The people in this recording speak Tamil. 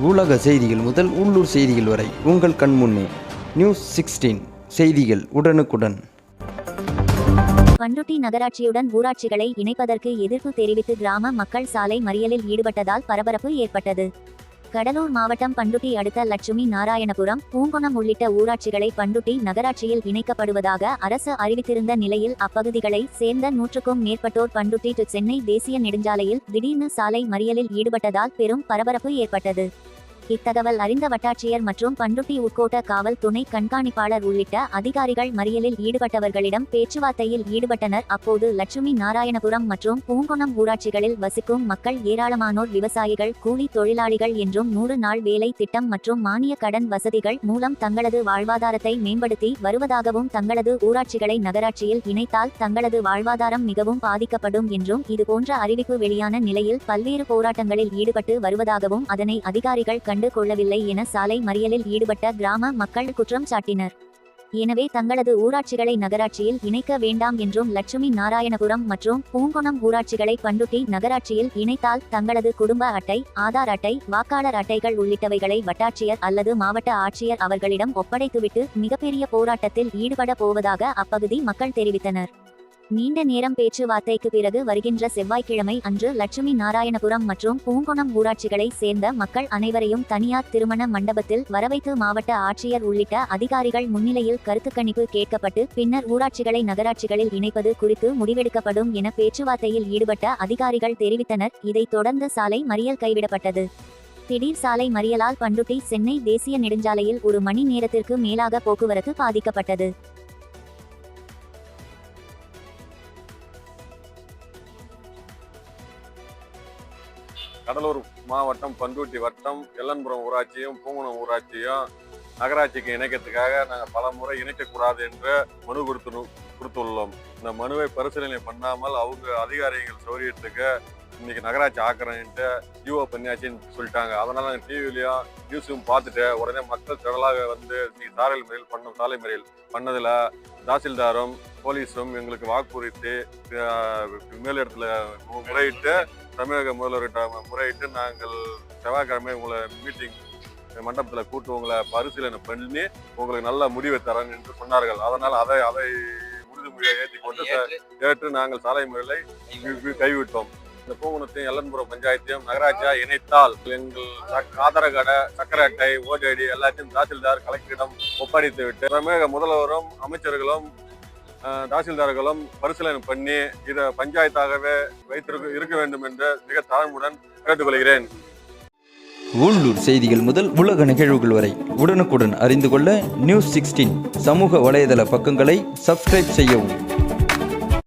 உலக செய்திகள் முதல் உள்ளூர் செய்திகள் வரை உங்கள் கண்முன்னே நியூஸ் சிக்ஸ்டீன் செய்திகள் உடனுக்குடன். பண்டுட்டி நகராட்சியுடன் ஊராட்சிகளை இணைப்பதற்கு எதிர்ப்பு தெரிவித்து கிராம மக்கள் சாலை மறியலில் ஈடுபட்டதால் பரபரப்பு ஏற்பட்டது. கடலூர் மாவட்டம் பண்டுட்டி அடுத்த லட்சுமி நாராயணபுரம் பூங்குணம் உள்ளிட்ட ஊராட்சிகளை பண்டுட்டி நகராட்சியில் இணைக்கப்படுவதாக அரசு அறிவித்திருந்த நிலையில் அப்பகுதிகளை சேர்ந்த நூற்றுக்கும் மேற்பட்டோர் பண்டுட்டி டு சென்னை தேசிய நெடுஞ்சாலையில் திடீர்னு சாலை மறியலில் ஈடுபட்டதால் பெரும் பரபரப்பு ஏற்பட்டது. இத்தகவல் அறிந்த வட்டாட்சியர் மற்றும் பண்டுட்டி உட்கோட்ட காவல் துணை கண்காணிப்பாளர் உள்ளிட்ட அதிகாரிகள் மறியலில் ஈடுபட்டவர்களிடம் பேச்சுவார்த்தையில் ஈடுபட்டனர். அப்போது லட்சுமி நாராயணபுரம் மற்றும் பூங்குணம் ஊராட்சிகளில் வசிக்கும் மக்கள் ஏராளமானோர் விவசாயிகள் கூலி தொழிலாளிகள் என்றும் நூறு நாள் வேலை திட்டம் மற்றும் மானிய கடன் வசதிகள் மூலம் தங்களது வாழ்வாதாரத்தை மேம்படுத்தி வருவதாகவும் தங்களது ஊராட்சிகளை நகராட்சியில் இணைத்தால் தங்களது வாழ்வாதாரம் மிகவும் பாதிக்கப்படும் என்றும் இதுபோன்ற அறிவிப்பு வெளியான நிலையில் பல்வேறு போராட்டங்களில் ஈடுபட்டு வருவதாகவும் அதனை அதிகாரிகள் கண்டு கொள்ளவில்லை என சாலை மறியலில் ஈடுபட்ட கிராம மக்கள் குற்றம் சாட்டினர். எனவே தங்களது ஊராட்சிகளை நகராட்சியில் இணைக்க வேண்டாம் என்றும் லட்சுமி நாராயணபுரம் மற்றும் பூங்குணம் ஊராட்சிகளை பண்டுட்டி நகராட்சியில் இணைத்தால் தங்களது குடும்ப அட்டை ஆதார் அட்டை வாக்காளர் அட்டைகள் உள்ளிட்டவைகளை வட்டாட்சியர் அல்லது மாவட்ட ஆட்சியர் அவர்களிடம் ஒப்படைத்துவிட்டு மிகப்பெரிய போராட்டத்தில் ஈடுபட போவதாக அப்பகுதி மக்கள் தெரிவித்தனர். நீண்ட நேரம் பேச்சுவார்த்தைக்கு பிறகு வருகின்ற செவ்வாய்க்கிழமை அன்று லட்சுமி நாராயணபுரம் மற்றும் பூங்குணம் ஊராட்சிகளை சேர்ந்த மக்கள் அனைவரையும் தனியார் திருமண மண்டபத்தில் வரவைத்து மாவட்ட ஆட்சியர் உள்ளிட்ட அதிகாரிகள் முன்னிலையில் கருத்துக்கணிப்பு கேட்கப்பட்டு பின்னர் ஊராட்சிகளை நகராட்சிகளில் இணைப்பது குறித்து முடிவெடுக்கப்படும் என பேச்சுவார்த்தையில் ஈடுபட்ட அதிகாரிகள் தெரிவித்தனர். இதைத் தொடர்ந்து சாலை மறியல் கைவிடப்பட்டது. திடீர் சாலை மறியலால் பண்டுட்டி சென்னை தேசிய நெடுஞ்சாலையில் ஒரு மணி நேரத்திற்கு மேலாக போக்குவரத்து பாதிக்கப்பட்டது. கடலூர் மாவட்டம் பண்ருட்டி வட்டம் எல்லன்புரம் ஊராட்சியும் பூங்குணம் ஊராட்சியும் நகராட்சிக்கு இணைக்கிறதுக்காக நாங்கள் பல முறை இணைக்கக்கூடாது என்று மனு கொடுத்து கொடுத்துள்ளோம். இந்த மனுவை பரிசீலனை பண்ணாமல் அவங்க அதிகாரிகள் சௌரியத்துக்கு இன்னைக்கு நகராட்சி ஆக்குறேன்ட்டு யூஓ பண்ணியாச்சின்னு சொல்லிட்டாங்க. அதனால நாங்கள் டிவிலையும் நியூஸும் பார்த்துட்டு உடனே மக்கள் திரளாக வந்து இன்னைக்கு சாலை மறியல் பண்ண சாலை மறியல் பண்ணதில் தாசில்தாரும் போலீஸும் எங்களுக்கு வாக்குறுத்தி மேலிடத்துல முறையிட்டு தமிழக முதல்வர்கிட்ட முறையிட்டு நாங்கள் செவ்வாய்க்கிழமை உங்களை மீட்டிங் மண்டபத்தில் கூட்டு உங்களை பரிசீலனை பண்ணி உங்களுக்கு நல்ல முடிவை தரேன் என்று சொன்னார்கள். அதனால் அதை அதை உறுதிமொழியை ஏற்றி கொண்டு ஏற்று நாங்கள் சாலை வி- கைவிட்டோம். இந்த பூங்குணத்தையும் எல்லன்புரம் பஞ்சாயத்தையும் நகராட்சியா இணைத்தால் எங்கள் சக்- ஆதார கடை சக்கரை அட்டை ஓஜடி எல்லாத்தையும் தாசில்தார் கலெக்டரிடம் ஒப்படைத்து விட்டு தமிழக முதல்வரும் அமைச்சர்களும் தாசில்தார்களும் பரிசீலனை பண்ணி இதை பஞ்சாயத்தாகவே வைத்திருக்க இருக்க வேண்டும் என்று மிக தாழ்வுடன் கேட்டுக்கொள்கிறேன். உள்ளூர் செய்திகள் முதல் உலக நிகழ்வுகள் வரை உடனுக்குடன் அறிந்து கொள்ள நியூஸ் சிக்ஸ்டீன் சமூக வலைதள பக்கங்களை சப்ஸ்கிரைப் செய்யவும்.